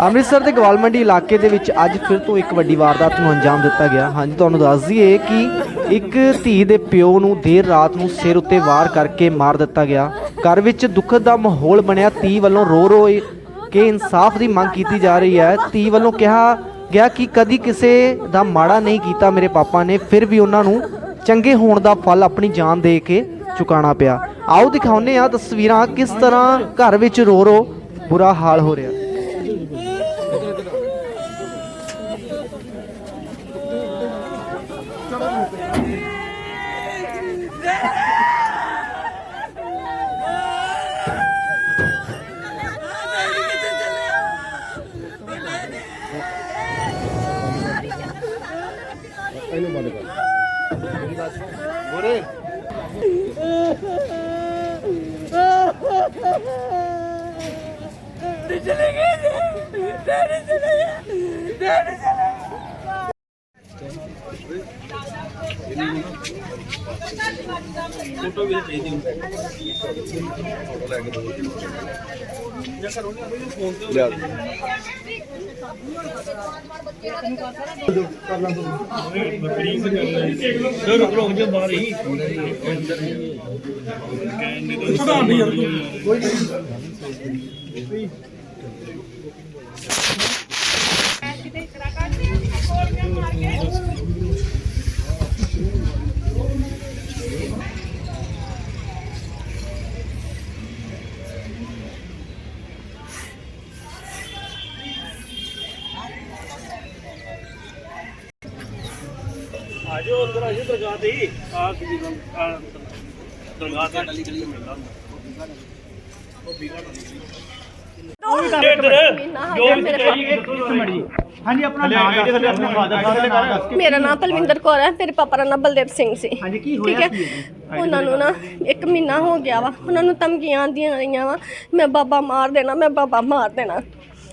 ਅੰਮ੍ਰਿਤਸਰ ਦੇ ਗਵਾਲ ਮੰਡੀ ਇਲਾਕੇ ਦੇ ਵਿੱਚ ਅੱਜ ਫਿਰ ਤੋਂ ਇੱਕ ਵੱਡੀ ਵਾਰਦਾਤ ਨੂੰ ਅੰਜਾਮ ਦਿੱਤਾ ਗਿਆ। ਹਾਂਜੀ, ਤੁਹਾਨੂੰ ਦੱਸ ਦਈਏ ਕਿ ਇੱਕ ਧੀ ਦੇ ਪਿਓ ਨੂੰ ਦੇਰ ਰਾਤ ਨੂੰ ਸਿਰ ਉੱਤੇ ਵਾਰ ਕਰਕੇ ਮਾਰ ਦਿੱਤਾ ਗਿਆ। ਘਰ ਵਿੱਚ ਦੁੱਖ ਦਾ ਮਾਹੌਲ ਬਣਿਆ। ਧੀ ਵੱਲੋਂ ਰੋ ਰੋ ਕਿ ਇਨਸਾਫ ਦੀ ਮੰਗ ਕੀਤੀ ਜਾ ਰਹੀ ਹੈ। ਧੀ ਵੱਲੋਂ ਕਿਹਾ ਗਿਆ ਕਿ ਕਦੀ ਕਿਸੇ ਦਾ ਮਾੜਾ ਨਹੀਂ ਕੀਤਾ, ਮੇਰੇ ਪਾਪਾ ਨੇ। ਫਿਰ ਵੀ ਉਹਨਾਂ ਨੂੰ ਚੰਗੇ ਹੋਣ ਦਾ ਫਲ ਆਪਣੀ ਜਾਨ ਦੇ ਕੇ ਚੁਕਾਣਾ ਪਿਆ। ਆਓ ਦਿਖਾਉਂਦੇ ਆ ਤਸਵੀਰਾਂ ਕਿਸ ਤਰ੍ਹਾਂ ਘਰ ਵਿੱਚ ਰੋ ਰੋ ਬੁਰਾ ਹਾਲ ਹੋ ਰਿਹਾ। ਇਹਨੂੰ ਬੰਦ ਕਰ ਮੇਰੀ ਬਾਤ ਸੁਣ ਗੋਰੇ ਡੈਡੀ ਚਲੇ ਗਏ ਡੈਡੀ ਚਲੇ ਗਏ ਡੈਡੀ ਫੋਟੋ ਵੀ ਚਾਹੀਦੀ ਹੁੰਦੀ। ਫੋਟੋ ਲੈ ਕੇ ਦੋ। ਜਾਂ ਕਰੋ ਨਾ ਫੋਨ ਤੇ। ਲਿਆ ਬੱਕਰੀ ਸੇ ਕਰਦਾ ਹੈ ਰੁਕ ਰੁਕ ਜਾ ਬਾਹਰ ਹੀ ਕੋਈ ਨਹੀਂ ਆਜੋ ਉਧਰ ਆਜੋ ਦਰਗਾਹ ਤੇ ਹੀ। ਆ ਕੀ ਜੀ ਆ ਦਰਗਾਹ ਤੇ। ਗਲੀ ਗਲੀ ਮਿਲਦਾ ਉਹ ਬੀਗਾ ਇੱਧਰ ਜੋ ਵੀ ਚਾਹੀਏ ਇੱਕ ਮਿੰਟ ਜੀ। ਹਾਂਜੀ ਆਪਣਾ ਨਾਮ ਦੱਸ ਦਿਓ ਆਪਣੇ ਫਾਦਰ ਸਾਹਿਬ ਦਾ ਨਾਮ ਦੱਸ ਕੇ ਮੇਰਾ ਨਾਮ ਪਲਵਿੰਦਰ ਕੌਰ ਹੈ ਮੇਰੇ ਪਾਪਾ ਦਾ ਨਾਮ ਬਲਦੇਵ ਸਿੰਘ ਸੀ। ਹਾਂਜੀ ਕੀ ਠੀਕ ਹੋਇਆ ਹੈ? ਉਹਨਾਂ ਨੂੰ ਨਾ ਇੱਕ ਮਹੀਨਾ ਹੋ ਗਿਆ ਵਾ। ਉਹਨਾਂ ਨੂੰ ਧਮਕੀਆਂ ਆਉਂਦੀਆਂ ਰਹੀਆਂ ਵਾ। ਮੈਂ ਬਾਬਾ ਮਾਰ ਦੇਣਾ ਮੈਂ ਬਾਬਾ ਮਾਰ ਦੇਣਾ।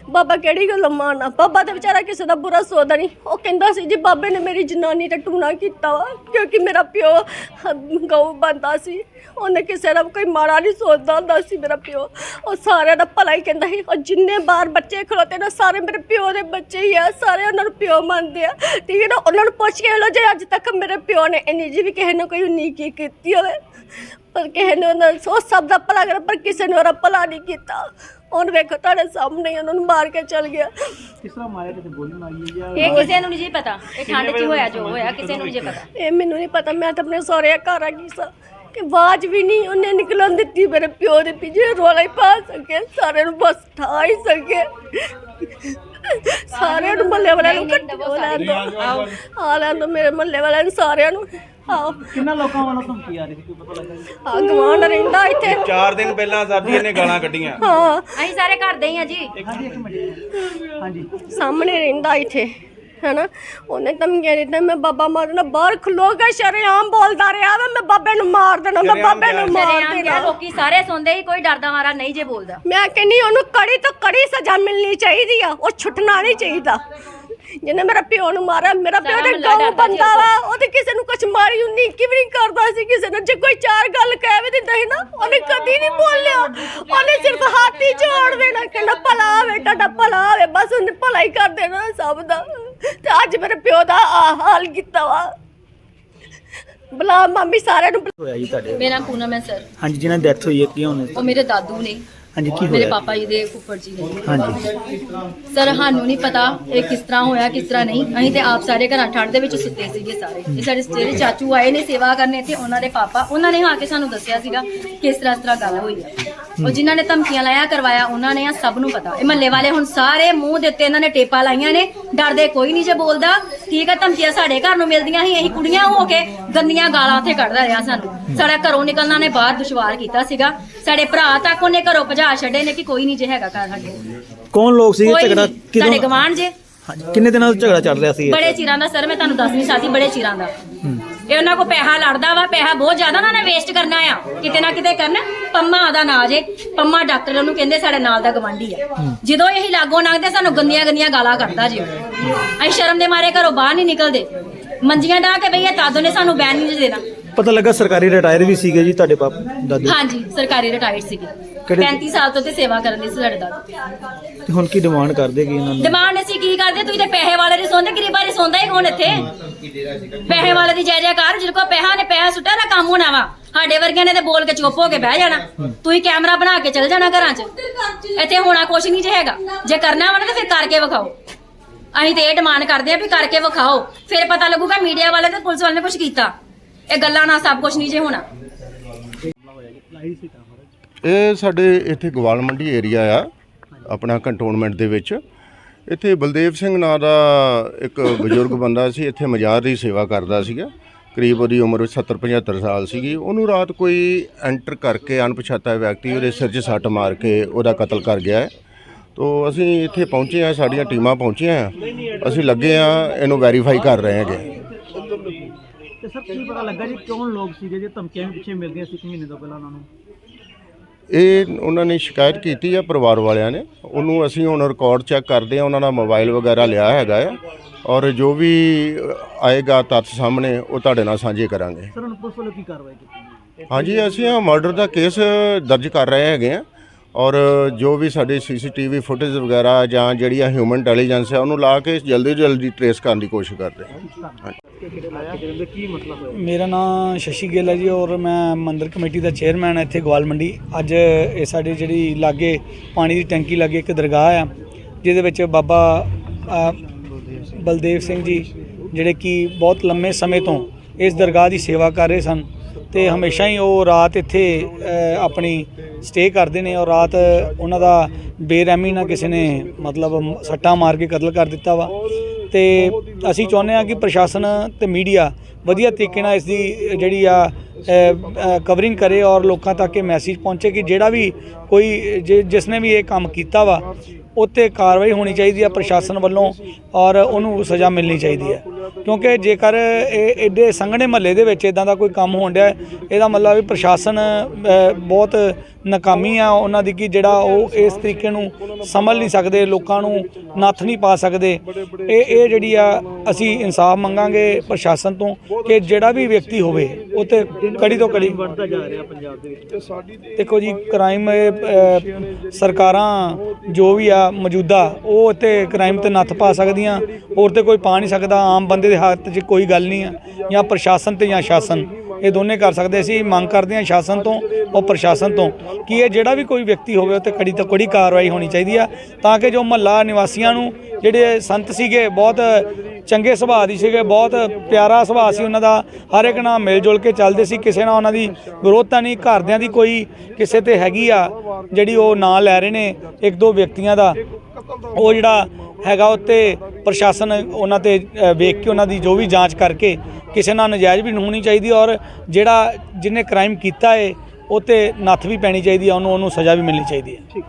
ਬਾਬਾ ਕਿਹੜੀ ਗੱਲ ਮਾਰਨਾ? ਬਾਬਾ ਤੇ ਵਿਚਾਰਾ ਕਿਸੇ ਦਾ ਬੁਰਾ ਸੋਚਦਾ ਨਹੀਂ। ਉਹ ਕਹਿੰਦਾ ਸੀ ਜੀ, ਬਾਬੇ ਨੇ ਮੇਰੀ ਜਨਾਨੀ ਤੇ ਟੂਣਾ ਕੀਤਾ ਵਾ, ਕਿਉਂਕਿ ਮੇਰਾ ਪਿਓ ਗਊ ਬੰਦਾ ਸੀ। ਉਹਨੇ ਕਿਸੇ ਦਾ ਕੋਈ ਮਾੜਾ ਨਹੀਂ ਸੋਚਦਾ ਹੁੰਦਾ ਸੀ ਮੇਰਾ ਪਿਓ। ਉਹ ਸਾਰਿਆਂ ਦਾ ਭਲਾ ਹੀ ਕਹਿੰਦਾ ਸੀ। ਉਹ ਜਿੰਨੇ ਬਾਹਰ ਬੱਚੇ ਖਲੋਤੇ ਨਾ, ਸਾਰੇ ਮੇਰੇ ਪਿਓ ਦੇ ਬੱਚੇ ਹੀ ਆ ਸਾਰੇ ਉਹਨਾਂ ਨੂੰ ਪਿਓ ਮੰਨਦੇ ਆ। ਠੀਕ ਹੈ ਨਾ, ਉਹਨਾਂ ਨੂੰ ਪੁੱਛ ਕੇ ਲੋ ਜੇ ਅੱਜ ਤੱਕ ਮੇਰੇ ਪਿਓ ਨੇ ਇੰਨੀ ਜੀ ਵੀ ਕਿਸੇ ਨੇ ਕੋਈ ਨੀਕੀ ਕੀਤੀ ਹੋਵੇ। ਪਰ ਕਿਸੇ ਨੇ ਉਹਨਾਂ ਉਹ ਸਭ ਦਾ ਭਲਾ ਕਰਿਆ ਪਰ ਕਿਸੇ ਨੇ ਉਹਦਾ ਭਲਾ ਨਹੀਂ ਕੀਤਾ। ਹੁਣ ਵੇਖੋ ਤੁਹਾਡੇ ਸਾਹਮਣੇ ਹੀ ਉਹਨਾਂ ਨੂੰ ਮਾਰ ਕੇ ਚਲ ਗਿਆ। ਕਿਸ ਤਰ੍ਹਾਂ ਮਾਰਿਆ ਕਿਸੇ ਗੋਲੀ ਮਾਰੀ ਹੈ ਜਾਂ ਇਹ ਕਿਸੇ ਨੂੰ ਨਹੀਂ ਜੀ ਪਤਾ। ਇਹ ਠੰਡ 'ਚ ਹੋਇਆ ਜੋ ਹੋਇਆ ਕਿਸੇ ਨੂੰ ਨਹੀਂ ਜੀ ਪਤਾ। ਇਹ ਮੈਨੂੰ ਨਹੀਂ ਪਤਾ ਮੈਂ ਤਾਂ ਆਪਣੇ ਸਹੁਰੇ ਘਰ ਆ ਗਈ ਸਾਂ ਕਿ ਆਵਾਜ਼ ਵੀ ਨਹੀਂ ਉਹਨੇ ਨਿਕਲਣ ਦਿੱਤੀ ਮੇਰੇ ਪਿਓ ਦੇ ਪਿੱਛੇ ਰੋਲਾ ਹੀ ਪਾ ਸਕੇ ਸਾਰਿਆਂ ਨੂੰ ਬਸ ਠਾ ਹੀ ਸਕੇ। ਸਾਰਿਆਂ ਨੂੰ ਮੱਲੇ ਵਾਲਿਆਂ ਨੂੰ ਕੱਟੋ ਦੋ। ਆ ਲੈਣ ਦੋ ਮੇਰੇ ਮੱਲੇ ਵਾਲਿਆਂ ਨੂੰ ਸਾਰਿਆਂ ਨੂੰ। ਆਓ ਕਿੰਨਾ ਲੋਕਾਂ ਵੱਲੋਂ ਧਮਕੀ ਆ ਰਹੀ ਸੀ ਕੋਈ ਪਤਾ ਲੱਗਾ? ਆ ਗਵਾਂਡ ਰਹਿੰਦਾ ਇੱਥੇ। ਚਾਰ ਦਿਨ ਪਹਿਲਾਂ ਜੀ ਇਹਨੇ ਗਾਲਾਂ ਕੱਢੀਆਂ। ਹਾਂ। ਅਸੀਂ ਸਾਰੇ ਘਰ ਦੇ ਹੀ ਆ ਜੀ। ਹਾਂਜੀ ਇੱਕ ਮਿੰਟ। ਹਾਂਜੀ। ਸਾਹਮਣੇ ਰਹਿੰਦਾ ਇੱਥੇ। ਹੈਨਾ? ਉਹਨੇ ਧਮਕੀਆਂ ਦਿੱਤੀਆਂ ਮੈਂ ਬਾਬਾ ਮਾਰਨਾ ਬਾਹਰ ਖਲੋ ਕੇ ਸ਼ਰੇਆਮ ਬੋਲਦਾ ਰਿਹਾ ਵਾ ਮੈਂ ਬਾਬੇ ਨੂੰ ਮਾਰ ਦੇਣਾ ਮੈਂ ਬਾਬੇ ਨੂੰ ਮਾਰ ਸ਼ਰੇਆਮ ਗਿਆ ਦੇਣਾ ਲੋਕੀ ਸਾਰੇ ਸੁਣਦੇ ਹੀ ਕੋਈ ਡਰਦਾ ਮਾਰਾ ਨਹੀਂ ਜੇ ਬੋਲਦਾ। ਮੈਂ ਕਹਿੰਨੀ ਉਹਨੂੰ ਕੜੀ ਤੋਂ ਕੜੀ ਸਜ਼ਾ ਮਿਲਣੀ ਚਾਹੀਦੀ ਆ ਉਹ ਛੁੱਟਣਾ ਨਹੀਂ ਚਾਹੀਦਾ। ਜਿਹਨੇ ਮੇਰਾ ਪਿਓ ਨੂੰ ਮਾਰਿਆ ਮੇਰਾ ਪਿਓ ਸਾਰਾ ਤੇ ਮਹੱਲਾ ਜੀ ਬੰਦਾ ਵਾ ਉਹ ਤੇ ਕਿਸੇ ਨੂੰ ਕੁਝ ਮਾਰੀ ਉਨੀ ਕੀ ਵੀ ਨਹੀਂ ਕਰਦਾ ਸੀ ਕਿਸੇ ਨੂੰ। ਜੇ ਕੋਈ ਚਾਰ ਗੱਲ ਕਹਿ ਵੀ ਦਿੰਦਾ ਸੀ ਨਾ ਉਹਨੇ ਕਦੀ ਨਹੀਂ ਬੋਲਿਆ। ਉਹਨੇ ਸਿਰਫ ਹੱਥ ਹੀ ਜੋੜ ਦੇਣਾ ਕਹਿੰਦਾ ਭਲਾ ਹੋਵੇ ਤੁਹਾਡਾ ਭਲਾ ਹੋਵੇ। ਬਸ ਉਹਨੇ ਭਲਾ ਹੀ ਕਰ ਦੇਣਾ ਸਭ ਦਾ। ਤੇ ਅੱਜ ਮੇਰੇ ਪਿਓ ਦਾ ਆ ਹਾਲ ਕੀਤਾ ਵਾ। ਬਲਾ ਮਾਮੀ ਸਾਰਿਆਂ ਨੂੰ। ਹੋਇਆ ਜੀ ਤੁਹਾਡੇ। ਮੇਰਾ ਪੂਨਮ ਹੈ ਸਰ। ਹਾਂਜੀ ਜਿਹਨਾਂ ਦੀ ਡੈਥ ਹੋਈ ਹੈ ਕੀ ਹੋਣੇ? ਉਹ ਮੇਰੇ ਦਾਦੂ ਨੇ। ਹਾਂਜੀ ਕੀ ਮੇਰੇ ਹੋਇਆ? ਪਾਪਾ ਜੀ ਦੇ ਫੁੱਫੜ ਜੀ ਨੇ। ਹਾਂਜੀ। ਸਰ ਸਾਨੂੰ ਨਹੀਂ ਪਤਾ ਇਹ ਕਿਸ ਤਰ੍ਹਾਂ ਹੋਇਆ ਕਿਸ ਤਰ੍ਹਾਂ ਨਹੀਂ। ਅਸੀਂ ਤੇ ਆਪ ਸਾਰੇ ਘਰਾਂ ਠੰਡ ਦੇ ਵਿੱਚ ਸੁੱਤੇ ਸੀਗੇ ਸਾਰੇ। ਇਹ ਸਾਡੇ ਜਿਹੜੇ ਚਾਚੂ ਆਏ ਨੇ ਸੇਵਾ ਕਰਨੇ ਤੇ ਉਹਨਾਂ ਦੇ ਪਾਪਾ ਉਹਨਾਂ ਨੇ ਆ ਕੇ ਸਾਨੂੰ ਦੱਸਿਆ ਸੀਗਾ ਕਿ ਇਸ ਤਰ੍ਹਾਂ ਇਸ ਤਰ੍ਹਾਂ ਗੱਲ ਹੋਈ ਆ। ਉਹ ਜਿਨ੍ਹਾਂ ਨੇ ਧਮਕੀਆਂ ਲਾਇਆ ਕਰਵਾਇਆ ਉਹਨਾਂ ਨੇ ਆ ਸਭ ਨੂੰ ਪਤਾ। ਇਹ ਮਹੱਲੇ ਵਾਲੇ ਹੁਣ ਸਾਰੇ ਮੂੰਹ ਦੇ ਉੱਤੇ ਇਹਨਾਂ ਨੇ ਟੇਪਾਂ ਲਾਈਆਂ ਨੇ। ਡਰਦੇ ਕੋਈ ਨਹੀਂ ਜੇ ਬੋਲਦਾ। ਠੀਕ ਆ ਧਮਕੀਆਂ ਸਾਡੇ ਘਰ ਨੂੰ ਮਿਲਦੀਆਂ ਸੀ। ਅਸੀਂ ਕੁੜੀਆਂ ਹੋ ਕੇ ਗੰਦੀਆਂ ਗਾਲਾਂ ਉੱਥੇ ਕੱਢਦਾ ਰਿਹਾ ਸਾਨੂੰ। ਸਾਡਾ ਘਰੋਂ ਨਿਕਲਣਾ ਨੇ ਬਾਹਰ ਦੁਸ਼ਵਾਰ ਕੀਤਾ ਸੀਗਾ। ਸਾਡੇ ਭਰਾ ਤੱਕ ਉਹਨੇ ਘਰੋਂ ਭਜਾ ਛੱਡੇ ਨੇ ਕਿ ਕੋਈ ਨਹੀਂ ਜੇ ਹੈਗਾ ਘਰ ਸਾਡੇ। ਕੌਣ ਲੋਕ ਸੀ ਕੋਈ ਝਗੜਾ ਨਹੀਂ। ਸਾਡੇ ਕਿਦੋਂ ਗਵਾਂਢ ਜੇ। ਕਿੰਨੇ ਦਿਨਾਂ ਤੋਂ ਝਗੜਾ ਚੱਲ ਰਿਹਾ ਸੀ? ਇਹ? ਬੜੇ ਚਿਰਾਂ ਦਾ ਸਰ ਮੈਂ ਤੁਹਾਨੂੰ ਦੱਸ ਨਹੀਂ ਸਕਦੀ ਬੜੇ ਚਿਰਾਂ ਦਾ। ਹੂੰ। ਇਹ ਉਹਨਾਂ ਕੋ ਪੈਸਾ ਲੜਦਾ ਵਾ ਪੈਸਾ ਬਹੁਤ ਜ਼ਿਆਦਾ ਉਹਨਾਂ ਨੇ ਵੇਸਟ ਕਰਨਾ ਆ। ਕਿਤੇ ਨਾ ਕਿਤੇ ਕਰਨਾ ਪੰਮਾ ਦਾ ਨਾਂ ਜੇ ਪੰਮਾ ਡਾਕਟਰ ਉਹਨੂੰ ਕਹਿੰਦੇ ਸਾਡੇ ਨਾਲ ਦਾ ਗਵਾਂਢੀ ਆ। ਜਦੋਂ ਇਹ ਲਾਗੋਂ ਲੰਘਦੇ ਸਾਨੂੰ ਗੰਦੀਆਂ ਗੰਦੀਆਂ ਗਾਲਾਂ ਕੱਢਦਾ ਜੀ। ਅਸੀਂ ਸ਼ਰਮ ਦੇ ਮਾਰੇ ਘਰੋਂ ਬਾਹਰ ਨਹੀਂ ਨਿਕਲਦੇ। ਮੰਜੀਆਂ ਢਾ ਕੇ ਬਈਏ ਤਾਦੋ ਨੇ ਸਾਨੂੰ ਬੈਨ ਨਹੀਂ ਦੇਣਾ। ਪਤਾ ਲੱਗਾ ਸਰਕਾਰੀ ਰਿਟਾਇਰ ਵੀ ਸੀਗੇ ਜੀ ਤੁਹਾਡੇ ਪਾਪ ਦਾਦੂ? ਹਾਂਜੀ ਸਰਕਾਰੀ ਰਿਟਾਇਰਡ ਸੀਗੇ। ਕਿਹੜੇ- 35 ਸਾਲ ਤੋਂ ਤੇ ਸੇਵਾ ਕਰਨ ਦੀ ਸੀ ਦਾਦਾ ਤੇ ਹੁਣ ਕੀ ਡਿਮਾਂਡ ਕਰਦੇ ਕੀ ਇਹਨਾਂ ਨੂੰ? ਡਿਮਾਂਡ ਅਸੀਂ ਕੀ ਕਰਦੇ? ਤੁਸੀਂ ਤੇ ਪੈਸੇ ਵਾਲੇ ਦੀ ਸੌਂਦੇ ਗਰੀਬਾਂ ਦੀ ਸੌਂਦਾ ਹੀ ਕੌਣ ਇੱਥੇ? ਪੈਸੇ ਵਾਲੇ ਦੀ ਜੈ ਜੈਕਾਰ ਜਿਹਦੇ ਕੋਲ ਪੈਸਾ ਨੇ ਪੈਸਾ ਸੁੱਟਾ ਨਾ ਕੰਮ ਹੋਣਾ ਵਾ। ਸਾਡੇ ਵਰਗਿਆਂ ਨੇ ਤੇ ਬੋਲ ਕੇ ਚੁੱਪ ਹੋ ਕੇ ਬਹਿ ਜਾਣਾ। ਤੁਸੀਂ ਕੈਮਰਾ ਬਣਾ ਕੇ ਚੱਲ ਜਾਣਾ ਘਰਾਂ 'ਚ। ਇੱਥੇ ਹੋਣਾ ਕੁਛ ਨਹੀਂ ਜੇ ਹੈਗਾ। ਜੇ ਕਰਨਾ ਵਾ ਨਾ ਤਾਂ ਫਿਰ ਕਰਕੇ ਵਿਖਾਓ। ਅਸੀਂ ਤੇ ਇਹ ਡਿਮਾਂਡ ਕਰਦੇ ਆ ਵੀ ਕਰਕੇ ਵਿਖਾਓ। ਫਿਰ ਪਤਾ ਲੱਗੂਗਾ ਮੀਡੀਆ ਵਾਲੇ ਤੇ ਪੁਲਿਸ ਵਾਲੇ ਨੇ ਕੁਝ ਕੀਤਾ। ਇਹ ਗੱਲਾਂ ਨਾਲ ਸਭ ਕੁਝ ਨਹੀਂ ਜੇ ਹੋਣਾ। ਇਹ ਸਾਡੇ ਇੱਥੇ ਗਵਾਲ ਮੰਡੀ ਏਰੀਆ ਆ, ਆਪਣਾ ਕੰਟੋਨਮੈਂਟ ਦੇ ਵਿੱਚ। ਇੱਥੇ ਬਲਦੇਵ ਸਿੰਘ ਨਾਂ ਦਾ ਇੱਕ ਬਜ਼ੁਰਗ ਬੰਦਾ ਸੀ, ਇੱਥੇ ਮਜ਼ਾਰ ਦੀ ਸੇਵਾ ਕਰਦਾ ਸੀਗਾ। ਕਰੀਬ ਉਹਦੀ ਉਮਰ 70 75 ਸਾਲ ਸੀਗੀ। ਉਹਨੂੰ ਰਾਤ ਕੋਈ ਐਂਟਰ ਕਰਕੇ ਅਣਪਛਾਤਾ ਵਿਅਕਤੀ ਉਹਦੇ ਸਿਰ 'ਚ ਸੱਟ ਮਾਰ ਕੇ ਉਹਦਾ ਕਤਲ ਕਰ ਗਿਆ ਹੈ। ਤੋ ਅਸੀਂ ਇੱਥੇ ਪਹੁੰਚੇ ਆ ਸਾਡੀਆਂ ਟੀਮਾਂ ਪਹੁੰਚੀਆਂ ਆ ਅਸੀਂ ਲੱਗੇ ਆ ਇਹਨੂੰ ਵੈਰੀਫਾਈ ਕਰ ਰਹੇ ਹੈਗੇ। ਤੇ ਸਰ, ਕੀ ਪਤਾ ਲੱਗਾ ਜੀ ਕੌਣ ਲੋਕ ਸੀਗੇ, ਜੇ ਧਮਕੀਆਂ ਪਿੱਛੇ ਮਿਲ ਮਿਲਦੀਆਂ ਸੀ ਇੱਕ ਮਹੀਨੇ ਤੋਂ ਪਹਿਲਾਂ ਉਹਨਾਂ ਨੂੰ? ਇਹ ਉਹਨਾਂ ਨੇ ਸ਼ਿਕਾਇਤ ਕੀਤੀ ਆ ਪਰਿਵਾਰ ਵਾਲਿਆਂ ਨੇ। ਉਹਨੂੰ ਅਸੀਂ ਹੁਣ ਰਿਕਾਰਡ ਚੈੱਕ ਕਰਦੇ ਆ ਉਹਨਾਂ ਦਾ ਮੋਬਾਈਲ ਵਗੈਰਾ ਲਿਆ ਹੈਗਾ ਆ। ਔਰ ਜੋ ਵੀ ਆਏਗਾ ਤੱਥ ਸਾਹਮਣੇ ਉਹ ਤੁਹਾਡੇ ਨਾਲ ਸਾਂਝੇ ਕਰਾਂਗੇ। ਸਰ ਹੁਣ ਪੁਲਿਸ ਵੱਲੋਂ ਕੀ ਕਾਰਵਾਈ ਕੀਤੀ ਹਾਂਜੀ ਅਸੀਂ ਆ ਮਰਡਰ ਦਾ ਕੇਸ ਦਰਜ ਕਰ ਰਹੇ ਹੈਗੇ ਆ। ਔਰ ਜੋ ਵੀ ਸਾਡੇ ਸੀਸੀਟੀਵੀ ਫੁਟੇਜ ਵਗੈਰਾ ਜਾਂ ਜਿਹੜੀਆਂ ਹਿਊਮਨ ਇੰਟੈਲੀਜੈਂਸ ਹੈ, ਉਹਨੂੰ ਲਾ ਕੇ ਜਲਦੀ ਤੋਂ ਜਲਦੀ ਟਰੇਸ ਕਰਨ ਦੀ ਕੋਸ਼ਿਸ਼ ਕਰਦੇ ਹਾਂ। ਮੇਰਾ ਨਾਮ ਸ਼ਸ਼ੀ ਗਿੱਲ ਹੈ ਜੀ ਔਰ ਮੈਂ ਮੰਦਰ ਕਮੇਟੀ ਦਾ ਚੇਅਰਮੈਨ ਹਾਂ ਇੱਥੇ ਗਵਾਲ ਮੰਡੀ। ਅੱਜ ਇਹ ਸਾਡੇ ਜਿਹੜੀ ਲਾਗੇ ਪਾਣੀ ਦੀ ਟੈਂਕੀ ਲਾਗੇ ਇੱਕ ਦਰਗਾਹ ਆ, ਜਿਹਦੇ ਵਿੱਚ ਬਾਬਾ ਬਲਦੇਵ ਸਿੰਘ ਜੀ, ਜਿਹੜੇ ਕਿ ਬਹੁਤ ਲੰਮੇ ਸਮੇਂ ਤੋਂ ਇਸ ਦਰਗਾਹ ਦੀ ਸੇਵਾ ਕਰ ਰਹੇ ਸਨ। ਤੇ ਹਮੇਸ਼ਾ ਹੀ ਉਹ ਰਾਤ ਇੱਥੇ ਆਪਣੀ ਸਟੇ ਕਰਦੇ ਨੇ ਔਰ ਰਾਤ ਉਹਨਾਂ ਦਾ ਬੇਰਹਿਮੀ ਨਾਲ ਕਿਸੇ ਨੇ ਮਤਲਬ ਸੱਟਾਂ ਮਾਰ ਕੇ ਕਤਲ ਕਰ ਦਿੱਤਾ ਵਾ। ਤੇ ਅਸੀਂ ਚਾਹੁੰਦੇ ਹਾਂ ਕਿ ਪ੍ਰਸ਼ਾਸਨ ਤੇ ਮੀਡੀਆ ਵਧੀਆ ਤਰੀਕੇ ਨਾਲ ਇਸ ਦੀ ਜਿਹੜੀ ਆ ਕਵਰਿੰਗ ਕਰੇ ਔਰ ਲੋਕਾਂ ਤੱਕ ਇਹ ਮੈਸੇਜ ਪਹੁੰਚੇ ਕਿ ਜਿਹੜਾ ਵੀ ਕੋਈ, ਜਿ- ਜਿਸ ਨੇ ਵੀ ਇਹ ਕੰਮ ਕੀਤਾ ਵਾ, ਉੱਤੇ ਕਾਰਵਾਈ ਹੋਣੀ ਚਾਹੀਦੀ ਆ ਪ੍ਰਸ਼ਾਸਨ ਵੱਲੋਂ ਔਰ ਉਹਨੂੰ ਸਜ਼ਾ ਮਿਲਣੀ ਚਾਹੀਦੀ ਹੈ ਕਿਉਂਕਿ ਜੇਕਰ ਇਹ ਐਡੇ ਸੰਘਣੇ ਮਹੱਲੇ ਦੇ ਵਿੱਚ ਇਦਾਂ ਦਾ ਕੋਈ ਕੰਮ ਹੋਣ ਡਿਆ, ਇਹਦਾ ਮਤਲਬ ਵੀ ਪ੍ਰਸ਼ਾਸਨ ਬਹੁਤ ਨਾਕਾਮੀ ਆ ਉਹਨਾਂ ਦੀ ਕਿ ਜਿਹੜਾ ਉਹ ਇਸ ਤਰੀਕੇ ਨੂੰ ਸਮਝ ਨਹੀਂ ਸਕਦੇ, ਲੋਕਾਂ ਨੂੰ ਨੱਥ ਨਹੀਂ ਪਾ ਸਕਦੇ। ਇਹ ਇਹ ਜਿਹੜੀ ਆ ਅਸੀਂ ਇਨਸਾਫ ਮੰਗਾਂਗੇ ਪ੍ਰਸ਼ਾਸਨ ਤੋਂ ਕਿ ਜਿਹੜਾ ਵੀ ਵਿਅਕਤੀ ਹੋਵੇ, ਉਹ ਤੇ ਕੜੀ ਤੋਂ ਕੜੀ ਵੱਧਦਾ ਜਾ ਰਿਹਾ ਪੰਜਾਬ ਦੇ ਵਿੱਚ। ਦੇਖੋ ਜੀ ਕ੍ਰਾਈਮ ਸਰਕਾਰਾਂ ਜੋ ਵੀ ਆ ਮੌਜੂਦਾ, ਉਹ ਤੇ ਕ੍ਰਾਈਮ ਤੇ ਨੱਥ ਪਾ ਸਕਦੀਆਂ, ਹੋਰ ਤੇ ਕੋਈ ਪਾ ਨਹੀਂ ਸਕਦਾ, ਆਮ ਬੰਦੇ ਦੇ ਹੱਥ 'ਚ ਕੋਈ ਗੱਲ ਨਹੀਂ ਆ, ਜਾਂ ਪ੍ਰਸ਼ਾਸਨ ਤੇ ਜਾਂ ਸ਼ਾਸਨ। ਇਹ ਦੋਨੇ ਕਰ ਸਕਦੇ ਸੀ, ਮੰਗ ਕਰਦੇ ਹਾਂ ਸ਼ਾਸਨ ਤੋਂ ਉਹ ਪ੍ਰਸ਼ਾਸਨ ਤੋਂ ਕਿ ਇਹ ਜਿਹੜਾ ਵੀ ਕੋਈ ਵਿਅਕਤੀ ਹੋਵੇ ਉਹ ਕੜੀ ਤੋਂ ਕੜੀ ਕਾਰਵਾਈ ਹੋਣੀ ਚਾਹੀਦੀ ਆ, ਤਾਂ ਕਿ ਜੋ ਮਹੱਲਾ ਨਿਵਾਸੀਆਂ ਨੂੰ ਜਿਹੜੇ ਸੰਤ ਸੀਗੇ, ਬਹੁਤ ਚੰਗੇ ਸੁਭਾਅ ਦੀ ਸੀਗੇ, ਬਹੁਤ ਪਿਆਰਾ ਸੁਭਾਅ ਸੀ ਉਹਨਾਂ ਦਾ, ਹਰ ਇੱਕ ਨਾਲ ਮਿਲ ਜੁਲ ਕੇ ਚੱਲਦੇ ਸੀ, ਕਿਸੇ ਨਾਲ ਉਹਨਾਂ ਦੀ ਵਿਰੋਧਤਾ ਨਹੀਂ, ਘਰਦਿਆਂ ਦੀ ਕੋਈ ਕਿਸੇ ਤੇ ਹੈਗੀ ਆ, ਜਿਹੜੀ ਉਹ ਨਾਂ ਲੈ ਰਹੇ ਨੇ, ਇੱਕ ਦੋ ਵਿਅਕਤੀਆਂ ਦਾ, ਉਹ ਜਿਹੜਾ ਹੈਗਾ ਉੱਤੇ ਪ੍ਰਸ਼ਾਸਨ ਉਹਨਾਂ ਤੇ ਵੇਖ ਕੇ ਉਹਨਾਂ ਦੀ ਜੋ ਵੀ ਜਾਂਚ ਕਰਕੇ ਕਿਸੇ ਨਾਲ ਨਜਾਇਜ਼ ਵੀ ਨਹੀਂ ਹੋਣੀ ਚਾਹੀਦੀ ਔਰ ਜਿਹੜਾ ਜਿਹਨੇ ਕ੍ਰਾਈਮ ਕੀਤਾ ਹੈ ਉਹ ਤੇ ਨੱਥ ਵੀ ਪੈਣੀ ਚਾਹੀਦੀ ਹੈ ਉਹਨੂੰ ਉਹਨੂੰ ਸਜ਼ਾ ਵੀ ਮਿਲਣੀ ਚਾਹੀਦੀ ਹੈ